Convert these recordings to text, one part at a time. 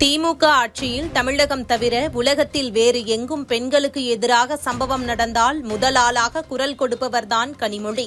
திமுக ஆட்சியில் தமிழகம் தவிர உலகத்தில் வேறு எங்கும் பெண்களுக்கு எதிராக சம்பவம் நடந்தால் முதல் ஆளாக குரல் கொடுப்பவர்தான் கனிமொழி.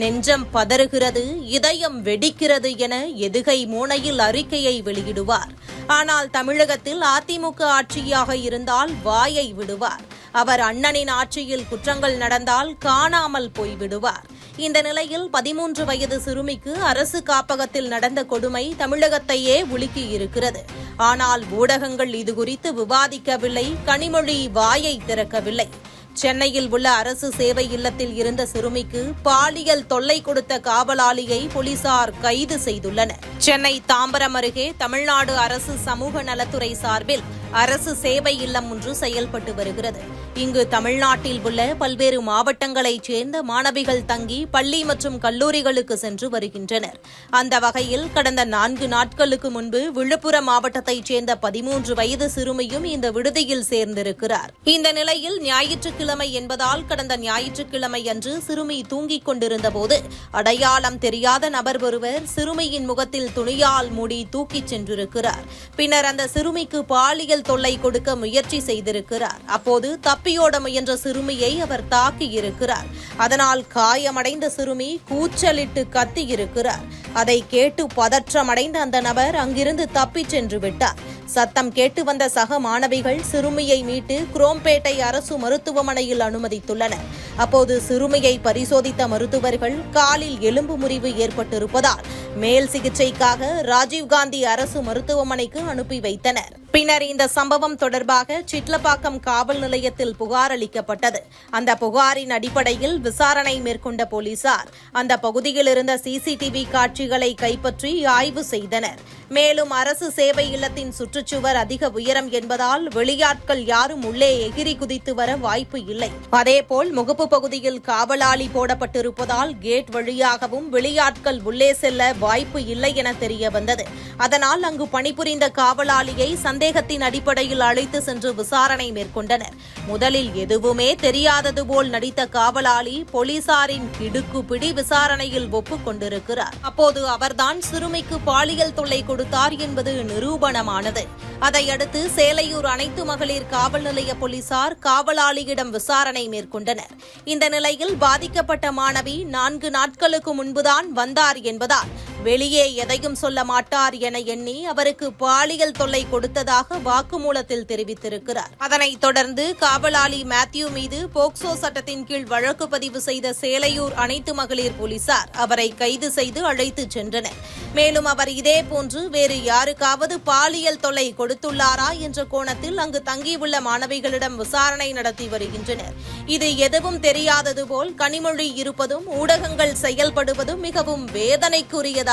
நெஞ்சம் பதறுகிறது இதயம் வெடிக்கிறது என எதுகை மூனையில் அறிக்கையை வெளியிடுவார். ஆனால் தமிழகத்தில் அதிமுக ஆட்சியாக இருந்தால் வாயை விடுவார். அவர் அண்ணனின் ஆட்சியில் குற்றங்கள் நடந்தால் காணாமல் போய்விடுவார். இந்த நிலையில் பதிமூன்று வயது சிறுமிக்கு அரசு காப்பகத்தில் நடந்த கொடுமை தமிழகத்தையே உலுக்கியிருக்கிறது. ஆனால் ஊடகங்கள் இதுகுறித்து விவாதிக்கவில்லை கனிமொழி வாயை திறக்கவில்லை. சென்னையில் உள்ள அரசு சேவை இல்லத்தில் இருந்த சிறுமிக்கு பாலியல் தொல்லை கொடுத்த காவலாளியை போலீசார் கைது செய்துள்ளனர். சென்னை தாம்பரம் அருகே தமிழ்நாடு அரசு சமூக நலத்துறை சார்பில் அரசு சேவை இல்லம் ஒன்று செயல்பட்டு வருகிறது. இங்கு தமிழ்நாட்டில் உள்ள பல்வேறு மாவட்டங்களைச் சேர்ந்த மாணவிகள் தங்கி பள்ளி மற்றும் கல்லூரிகளுக்கு சென்று வருகின்றனர். அந்த வகையில் கடந்த நான்கு நாட்களுக்கு முன்பு விழுப்புரம் மாவட்டத்தைச் சேர்ந்த பதிமூன்று வயது சிறுமியும் இந்த விடுதியில் சேர்ந்திருக்கிறார். இந்த நிலையில் ஞாயிற்றுக்கிழமை என்பதால் கடந்த ஞாயிற்றுக்கிழமை அன்று சிறுமி தூங்கிக் கொண்டிருந்தபோது அடையாளம் தெரியாத நபர் ஒருவர் சிறுமியின் முகத்தில் துணியால் மூடி தூக்கிச் சென்றிருக்கிறார். பின்னர் அந்த சிறுமிக்கு பாலியல் தொல்லை கொடுக்க முயற்சி செய்திருக்கிறார். அப்போது தப்பியோட முயன்ற சிறுமியை அவர் தாக்கியிருக்கிறார். அதனால் காயமடைந்த சிறுமி கூச்சலிட்டு கத்தியிருக்கிறார். அதை கேட்டு பதற்றமடைந்த அந்த நபர் அங்கிருந்து தப்பிச் சென்று விட்டார். சத்தம் கேட்டு வந்த சக மாணவிகள் சிறுமியை மீட்டு குரோம்பேட்டை அரசு மருத்துவமனையில் அனுமதித்துள்ளனர். அப்போது சிறுமியை பரிசோதித்த மருத்துவர்கள் காலில் எலும்பு முறிவு ஏற்பட்டிருப்பதால் மேல் சிகிச்சைக்காக ராஜீவ்காந்தி அரசு மருத்துவமனைக்கு அனுப்பி வைத்தனர். பின்னர் இந்த சம்பவம் தொடர்பாக சிட்லப்பாக்கம் காவல் நிலையத்தில் புகார் அளிக்கப்பட்டது. அந்த புகாரின் அடிப்படையில் விசாரணை மேற்கொண்ட போலீசார் அந்த பகுதியில் இருந்த சிசிடிவி காட்சிகளை கைப்பற்றி ஆய்வு செய்தனர். மேலும் அரசு சேவை இல்லத்தின் சுற்றுச்சுவர் அதிக உயரம் என்பதால் வெளியாட்கள் யாரும் உள்ளே எகிரி குதித்து வர வாய்ப்பு இல்லை. அதேபோல் முகப்பு பகுதியில் காவலாளி போடப்பட்டிருப்பதால் கேட் வழியாகவும் வெளியாட்கள் உள்ளே செல்ல வாய்ப்பு இல்லை என தெரிய வந்தது அதனால் அங்கு பணிபுரிந்த காவலாளியை சந்தேகத்தின் அடிப்படையில் அழைத்து சென்று விசாரணை மேற்கொண்டனர். முதலில் எதுவுமே தெரியாதது போல் நடித்த காவலாளி போலீசாரின் கிடுக்குப்பிடி விசாரணையில் ஒப்புக்கொண்டிருக்கிறார் அப்போது அவர்தான் சிறுமிக்கு பாலியல் தொல்லை கொடுத்தார் என்பது நிரூபணமானது. அதையடுத்து சேலையூர் அனைத்து மகளிர் காவல் நிலைய போலீசார் காவலாளியிடம் விசாரணை மேற்கொண்டனர். இந்த நிலையில் பாதிக்கப்பட்ட மாணவி நான்கு நாட்களுக்கு முன்புதான் வந்தார் என்பதால் வெளியே எதையும் சொல்ல மாட்டார் என எண்ணி அவருக்கு பாலியல் தொல்லை கொடுத்ததாக வாக்குமூலத்தில் தெரிவித்திருக்கிறார். அதனைத் தொடர்ந்து காவலாளி மேத்யூ மீது போக்சோ சட்டத்தின் கீழ் வழக்கு பதிவு செய்த சேலையூர் அனைத்து மகளிர் போலீசார் அவரை கைது செய்து அழைத்துச் சென்றனர். மேலும் அவர் இதேபோன்று வேறு யாருக்காவது பாலியல் தொல்லை கொடுத்துள்ளாரா என்ற கோணத்தில் அங்கு தங்கியுள்ள மாணவிகளிடம் விசாரணை நடத்தி வருகின்றனர். இது எதுவும் தெரியாதது போல் கனிமொழி இருப்பதும் ஊடகங்கள் செயல்படுவதும் மிகவும் வேதனைக்குரியதாக